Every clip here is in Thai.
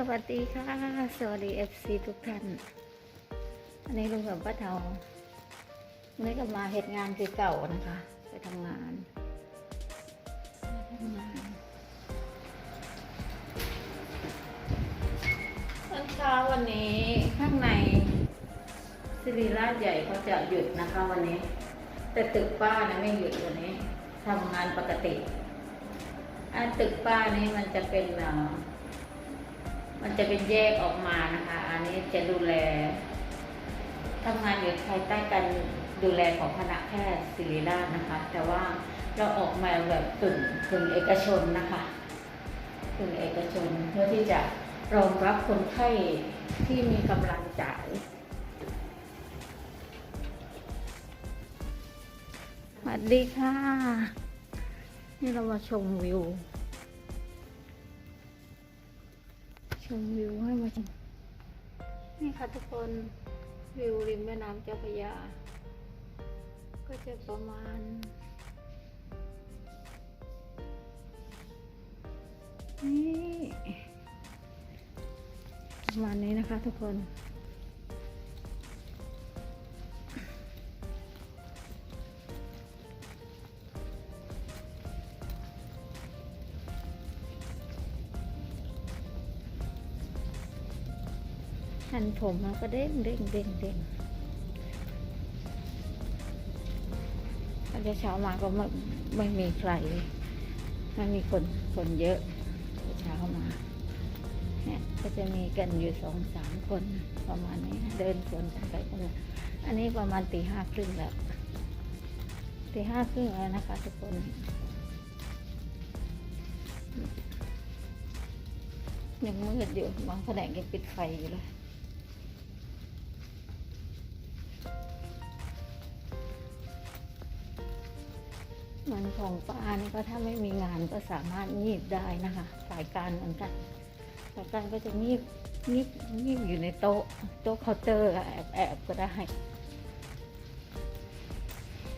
สวัสดีค่ะ สวัสดีเอฟซีทุกท่านอันนี้ลุงกับป้าเทาวันนี้ก็มาเหตุงานคือเก่านะคะไปทำงานไปทำงานตอนเช้าวันนี้ข้างในสิริราชใหญ่เขาจะหยุดนะคะวันนี้ แต่ตึกป้านะไม่หยุดวันนี้ทำงานปกติอันตึกป้านี้มันจะเป็นเอ่อ มันจะเป็นแยกออกมานะคะ อันนี้จะดูแลทำงานอยู่ภายใต้การดูแลของคณะแพทย์ศิริราชนะคะ แต่ว่าเราออกมาแบบกึ่งกึ่งเอกชนนะคะกึ่งเอกชนเพื่อที่จะรองรับคนไข้ที่มีกำลังจ่ายสวัสดีค่ะ นี่เรามาชมวิว ชมวิวให้มาชมนี่ค่ะทุกคนวิวริมแม่น้ำเจ้าพระยา ก็จะประมาณ นี่ประมาณนี้นะคะทุกคนันผมมันก็เด้งเด้งเด้งเด้งตอนเช้ามาก็ไม่ไม่มีใครไม่มีคนคนเยอะเช้ามาเนี่ยก็จะมีกันอยู่สองสามคนประมาณนี้เดินสวนกันไปกันอันนี้ประมาณตีห้าครึ่งแล้วตีห้าครึ่งแล้วนะคะทุกคนยังมืดอยู่บางแผนกยังปิดไฟอยู่เลย มันของป้านี่ก็ถ้าไม่มีงานก็สามารถงีบได้นะคะ สายการเหมือนกัน สายการก็จะงีบงีบงีบอยู่ในโต๊ะโต๊ะเคาน์เตอร์แอบแอบก็ได้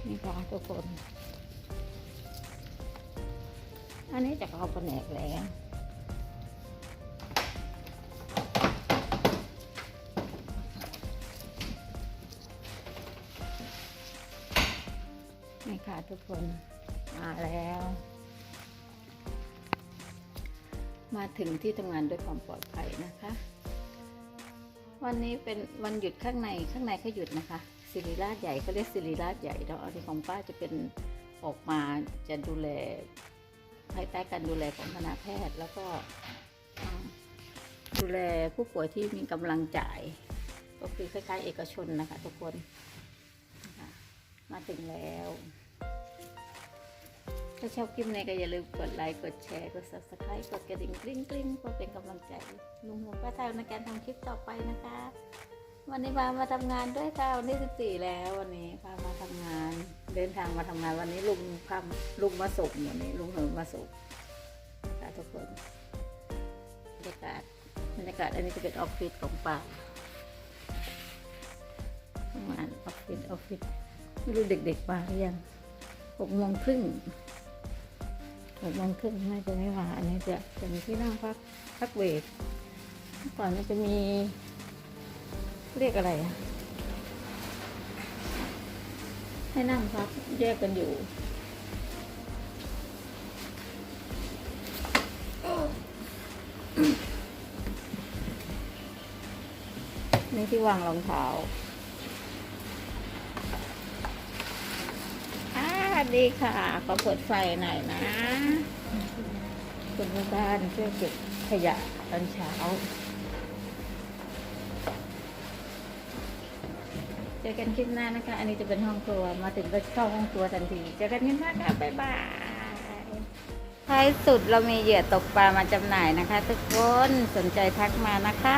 นี่ค่ะทุกคน อันนี้จะเอาแผนกแล้วนี่ค่ะทุกคน มาแล้ว มาถึงที่ทำงานด้วยความปลอดภัยนะคะ วันนี้เป็นวันหยุดข้างในข้างในเขาหยุดนะคะศิริราชใหญ่เขาเรียกศิริราชใหญ่แล้วอันนี้ของป้าจะเป็นออกมาจะดูแลภายใต้การดูแลของคณะแพทย์ แล้วก็ดูแลผู้ป่วยที่มีกำลังจ่าย ก็คือคล้ายๆ เอกชนนะคะทุกคน มาถึงแล้ว ถ้าชอบคลิปนี้ก็อย่าลืมกดไลค์ กดแชร์ กด subscribe กดกระดิ่งกริ๊งกริ๊งเพื่อเป็นกำลังใจ ลุงหงป้าเท่าในการทำคลิปต่อไปนะคะ วันนี้พามาทำงานด้วยค่ะวันที่14แล้ววันนี้พามาทำงาน เดินทางมาทำงานวันนี้ลุงพาลุงมาส่งวันนี้ลุงเหิมมาส่งค่ะทุกคนบรรยากาศบรรยากาศอันนี้จะเป็นออฟฟิศของป้าทำงานออฟฟิศออฟฟิศไม่รู้เด็กๆมาหรือยังหกโมงครึ่ง หกโมงครึ่งน่าจะไม่มาอันนี้จะจะมีที่นั่งพักพักเบรกก่อนมันจะมีเรียกอะไรให้นั่งพักแยกกันอยู่นี่ที่วางรองเท้า อ่าดีค่ะ ขอเปิดไฟหน่อยนะ คุณแม่บ้านช่วยเก็บขยะตอนเช้าเจอกันคลิปหน้านะคะ อันนี้จะเป็นห้องครัว มาถึงก็เข้าห้องครัวทันที เจอกันคลิปหน้าค่ะบ๊ายบายท้ายสุดเรามีเหยื่อตกปลามาจำหน่ายนะคะ ทุกคน สนใจทักมานะคะ